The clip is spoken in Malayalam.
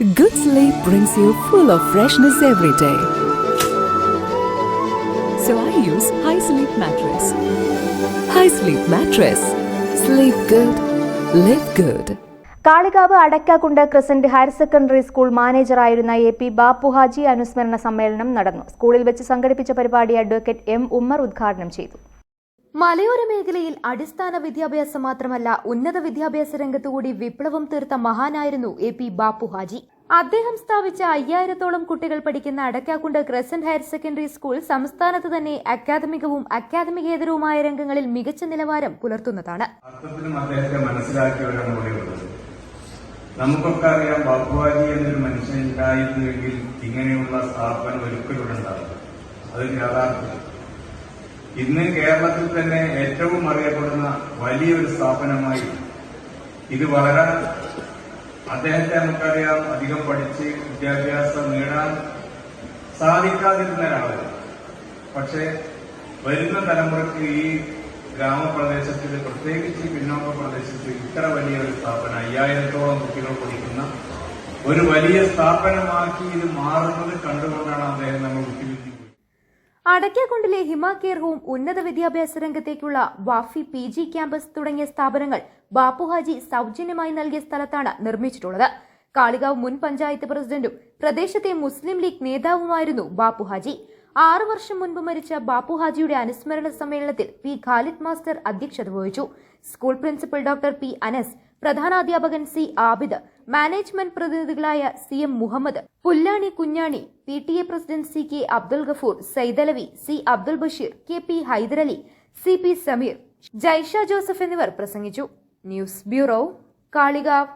Good sleep brings you full of freshness every day. So I use High Sleep Mattress. High Sleep Mattress. Sleep good. Live good. Kalikavu Adakkakundu crescent higher secondary school മാനേജറായിരുന്ന A P Bappu Haji അനുസ്മരണ സമ്മേളനം നടന്നു സ്കൂളിൽ വെച്ച് സംഘടിപ്പിച്ച പരിപാടി അഡ്വക്കേറ്റ് എം ഉമ്മർ ഉദ്ഘാടനം ചെയ്തു മലയോര മേഖലയിൽ അടിസ്ഥാന വിദ്യാഭ്യാസം മാത്രമല്ല ഉന്നത വിദ്യാഭ്യാസ രംഗത്തുകൂടി വിപ്ലവം തീർത്ത മഹാനായിരുന്നു എ പി ബാപ്പു ഹാജി. അദ്ദേഹം സ്ഥാപിച്ച അയ്യായിരത്തോളം കുട്ടികൾ പഠിക്കുന്ന Adakkakundu crescent higher secondary school സംസ്ഥാനത്ത് തന്നെ അക്കാദമികവും അക്കാദമികേതരവുമായ രംഗങ്ങളിൽ മികച്ച നിലവാരം പുലർത്തുന്നതാണ്. നമുക്കൊക്കെ അറിയാം ബാപ്പുവാജി എന്നൊരു മനുഷ്യൻ ഉണ്ടായിരുന്നുവെങ്കിൽ ഇങ്ങനെയുള്ള സ്ഥാപനം ഒരിക്കലും ഉണ്ടാകും അത് യാഥാർത്ഥ്യം. ഇന്ന് കേരളത്തിൽ തന്നെ ഏറ്റവും അറിയപ്പെടുന്ന വലിയൊരു സ്ഥാപനമായി ഇത് വളരാൻ അദ്ദേഹത്തെ നമുക്കറിയാം. അധികം പഠിച്ച് വിദ്യാഭ്യാസം നേടാൻ സാധിക്കാതിരുന്ന ഒരാളാണ് പക്ഷേ വരുന്ന തലമുറയ്ക്ക് ഈ ഗ്രാമപ്രദേശത്തിൽ പ്രത്യേകിച്ച് പിന്നോക്ക പ്രദേശത്ത് ഇത്ര വലിയ ഒരു സ്ഥാപനം അയ്യായിരത്തോളം കുട്ടികൾ പഠിക്കുന്ന ഒരു വലിയ സ്ഥാപനമാക്കി ഇത് മാറുന്നത് കണ്ടുകൊണ്ടാണ് അദ്ദേഹം നമ്മൾ വിട്ടുവീഴ്ച അടയ്ക്കാക്കുണ്ടിലെ ഹിമ കെയർ ഹോം ഉന്നത വിദ്യാഭ്യാസ രംഗത്തേക്കുള്ള വാഫി പി ജി ക്യാമ്പസ് തുടങ്ങിയ സ്ഥാപനങ്ങൾ ബാപ്പുഹാജി സൗജന്യമായി നൽകിയ സ്ഥലത്താണ് നിർമ്മിച്ചിട്ടുള്ളത്. കാളികാവ് മുൻ പഞ്ചായത്ത് പ്രസിഡന്റും പ്രദേശത്തെ മുസ്ലിം ലീഗ് നേതാവുമായിരുന്നു ബാപ്പുഹാജി ആറു വർഷം മുൻപ് മരിച്ച ബാപ്പുഹാജിയുടെ അനുസ്മരണ സമ്മേളനത്തിൽ പി ഖാലിദ് മാസ്റ്റർ അധ്യക്ഷത വഹിച്ചു. School principal doctor P Anas പ്രധാനാധ്യാപകൻ C Abid management പ്രതിനിധികളായ C M Muhammad Pullani Kunhani P T A president C K Abdul Gafoor Saidalavi C Abdul Basheer K P Hyderali C P Sameer Jaisha Joseph എന്നിവർ പ്രസംഗിച്ചു. News bureau Kalikavu.